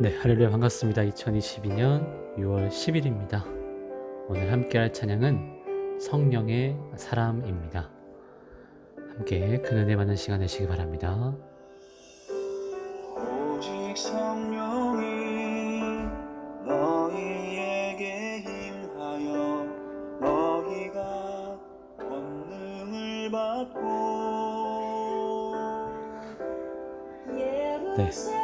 네, 할렐루야 반갑습니다. 2022년 6월 10일입니다. 오늘 함께 할 찬양은 성령의 사람입니다. 함께 그 은혜 받는 시간 되시기 바랍니다. 오직 성령이 너희에게 힘하여 너희가 권능을 받고 네.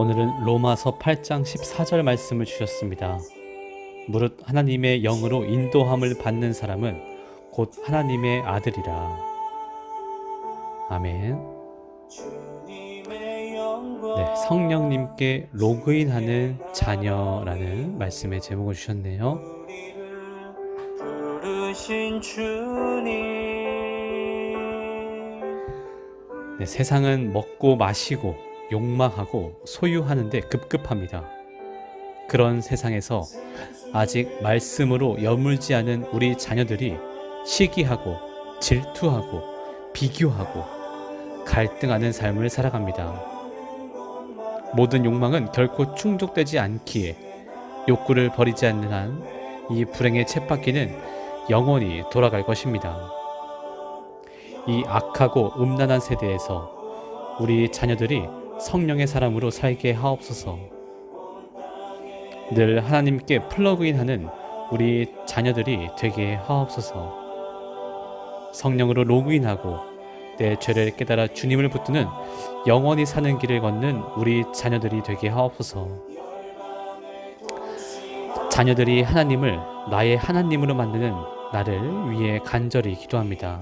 오늘은 로마서 8장 14절 말씀을 주셨습니다. 무릇 하나님의 영으로 인도함을 받는 사람은 곧 하나님의 아들이라. 아멘. 네, 성령님께 로그인하는 자녀라는 말씀의 제목을 주셨네요. 네, 세상은 먹고 마시고 욕망하고 소유하는데 급급합니다. 그런 세상에서 아직 말씀으로 여물지 않은 우리 자녀들이 시기하고 질투하고 비교하고 갈등하는 삶을 살아갑니다. 모든 욕망은 결코 충족되지 않기에 욕구를 버리지 않는 한 이 불행의 쳇바퀴는 영원히 돌아갈 것입니다. 이 악하고 음란한 세대에서 우리 자녀들이 성령의 사람으로 살게 하옵소서. 늘 하나님께 플러그인하는 우리 자녀들이 되게 하옵소서. 성령으로 로그인하고 내 죄를 깨달아 주님을 붙드는 영원히 사는 길을 걷는 우리 자녀들이 되게 하옵소서. 자녀들이 하나님을 나의 하나님으로 만드는 나를 위해 간절히 기도합니다.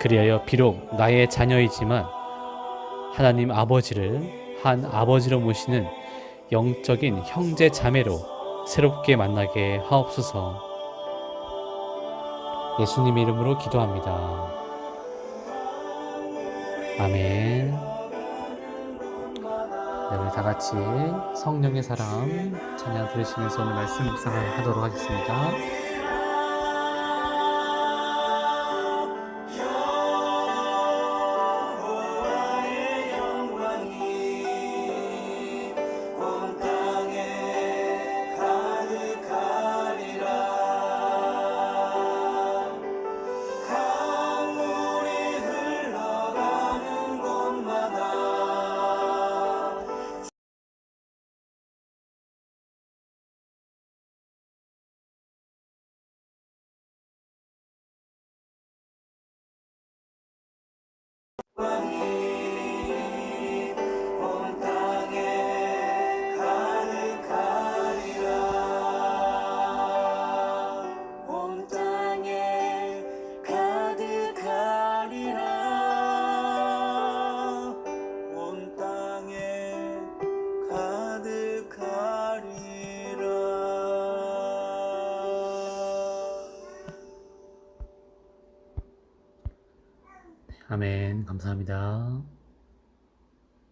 그리하여 비록 나의 자녀이지만 하나님 아버지를 한 아버지로 모시는 영적인 형제 자매로 새롭게 만나게 하옵소서. 예수님 이름으로 기도합니다. 아멘. 네, 우리 다 같이 성령의 사람 찬양 들으시면서 오늘 말씀 묵상을 하도록 하겠습니다. 아멘. 감사합니다.